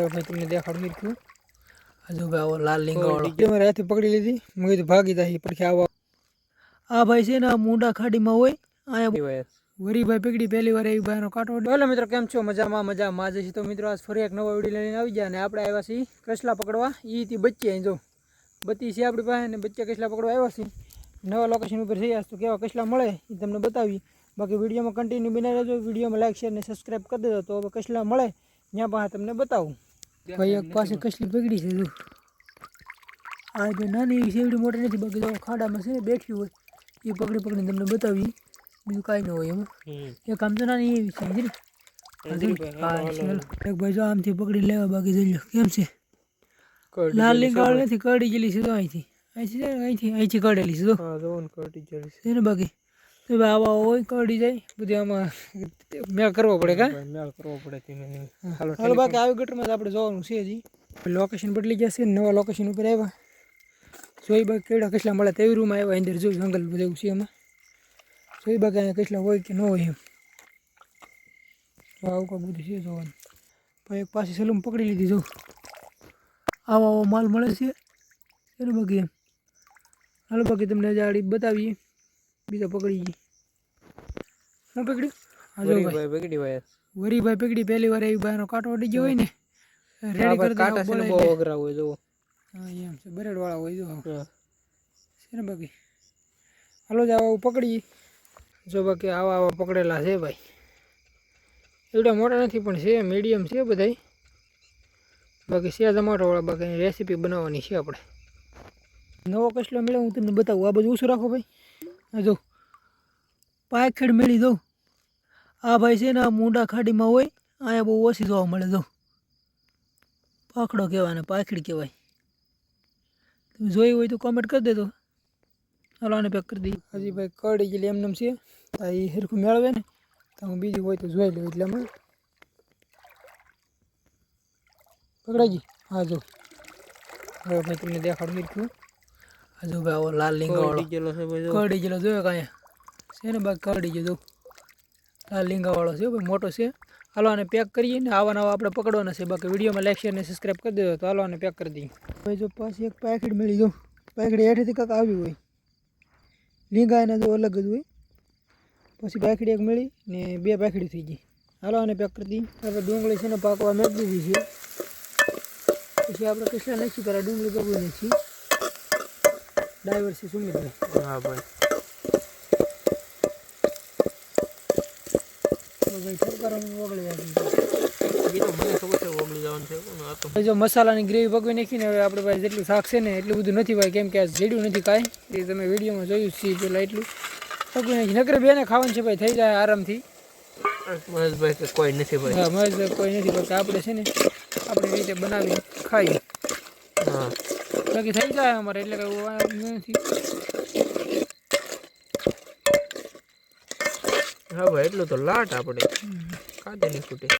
ભાઈ તમને દેખાડ હજુ ભાઈ આવો લાલ લીંગા વાળો મારે પકડી લીધી. મેં કીધું ભાગી જાય પડખે આવો. આ ભાઈ છે ને મુંડા ખાડીમાં હોય. અહીંયા વરીભાઈ પકડી પહેલી વાર એવી ભાઈનો કાંટો હેલો મિત્રો કેમ છો? મજામાં મજામાં. આજે છે તો મિત્રો આજ ફરી એક નવો વીડિયો લઈને આવી ગયા અને આપણે આવ્યા છીએ કસલા પકડવા. એ થી બચ્ચી અહીં જો. બત્તી છે આપણી પાસે ને બચ્ચે કસલા પકડવા આવ્યા છીએ નવા લોકેશન ઉપર થઈ તો કેવા કસલા મળે એ તમને બતાવી બાકી વિડીયોમાં કન્ટિન્યુ બનાવી રહેજો. વિડીયોમાં લાઈક શેર ને સબસ્ક્રાઈબ કરી દેજો. તો હવે કસલા મળે ત્યાં પાસે તમને બતાવું. ભાઈ એક પાસે કસલી બગડી છે જો. આ જો નાની એવી સેવડી મોટી નથી બગડી જો ખાડામાં છે ને બેઠી હોય. એ પકડી પકડીને તમને બતાવી. બીજું કાંઈ ન હોય એમાં. એક આમ તો નાની એવી છે ને? એક ભાઈ જો આમથી પકડી લેવા બાકી જઈ લો કેમ છે? લાલ લીંગાળ નથી કડી ગયેલી છે તો અહીંથી. અહીંથી અહીંથી અહીંથી કડેલી છે તો છે ને બાકી? ભાઈ આવા હોય કડી જાય. બધી આમાં મેળ કરવો પડે કા? મેળ કરવો પડે ધીમે હાલો બાકી આવી ગટરમાં જ આપણે જોવાનું છે હજી. લોકેશન બદલી ગયા છે નવા લોકેશન ઉપર આવ્યા. જોઈ બાકી કેવડા કેટલા મળે તેવી રૂમ આવ્યા અંદર જોયું જંગલ બધું છે એમાં. જોઈ બાકી અહીંયા કેટલા હોય કે ન હોય એમ. આવું કાંઈ બધું છે જોવાનું. પછી એક પાછી સલૂમ પકડી લીધી જો. આવો આવો માલ મળે છે. એનું બાકી એમ. હાલો બાકી તમને જાડી બતાવીએ. બીજા પકડી ગઈ શું પકડ્યું? હા જો ભાઈ. ભાઈ. વરીભાઈ પકડી પહેલી વાર એવી ભાઈનો કાંટો અડી ગયો હોય ને રેડી કરી કાંટા છે બહુ અઘરા હોય જોવો હા એમ છે. બરેડ વાળા હોય જો હા. છે ને બાકી? હાલો જ આવા પકડી જો બાકી આવા આવા પકડેલા છે ભાઈ. એવડા મોટા નથી પણ છે મીડિયમ છે બધા બાકી છે ટમાટોવાળા બાકી રેસીપી બનાવવાની છે આપણે. નવો કસલો મેળવ હું તમને બતાવું. આ બધું ઓછું રાખો ભાઈ. જો, પાયખેડ મેળી દઉં. આ ભાઈ છે ને આ મૂંડા ખાડીમાં હોય, અહીંયા બહુ ઓછી જોવા મળે દઉં પાખડો કહેવાય ને પાખડી કહેવાય. તમે જોઈ હોય તો કોમેન્ટ કરી દેજો. હાલો, આને પેક કરી દઈએ. હજી ભાઈ કડી ગયેલી એમને છે. એ હરખું મેળવે ને, તો હું બીજું હોય તો જોઈ લઉં એટલે અમે પકડાઈ ગઈ? હા, જો. હવે ભાઈ તમને દેખાડ મીઠું હા જો ભાઈ લાલ લીંગાવાળો કરડી ભાઈ ગયેલો જોયો કાંઈ છે ને બાકી કરડી ગયો જોઉં લાલ લીંગાવાળો છે ભાઈ મોટો છે. હાલો આને પેક કરીએ ને આવા નવા આપણે પકડવાના છે. બાકી વિડીયોમાં લાઈક શેર ને સબસ્ક્રાઈબ કરી દેજો. તો હાલો આને પેક કરી દઈએ. ભાઈ જો પાછી એક પેકેટ મળી જો. પાકીટ હેઠેથી કાંક આવ્યું હોય. લીંગા એના જો અલગ જ હોય. પછી પાકીટ એક મળી ને બે પાકીટ થઈ ગઈ. હાલો આને પેક કરી દઈએ. આપણે ડુંગળી છે ને પાકવા મેળવી દીધી છે. પછી આપણે કસલા નાખી પહેલાં ડુંગળી કરવું નાખી ડ્રાઈવર છે સુમિતભાઈ હા ભાઈ ભાઈ જો મસાલાની ગ્રેવી પકવી નાખીને હવે આપણે પાસે જેટલું શાક છે ને એટલું બધું નથી ભાઈ કેમ કે આ જેડ્યું નથી કાંઈ. એ તમે વિડીયોમાં જોયું છે પેલા એટલું. પકવી નાખી. નકરે બેને ખાવાનું છે ભાઈ થઈ જાય આરામથી. મહેશભાઈ કે કોઈ નથી ભાઈ. હા મહેશભાઈ કોઈ નથી ભાઈ આપણે છે ને આપણી રીતે બનાવીને ખાઈએ. હા. બાકી થઈ જાય અમારે, એટલે કઈ નથી. હા ભાઈ, એટલું તો લાટ આપણે. કાઢે નહીં ફૂટે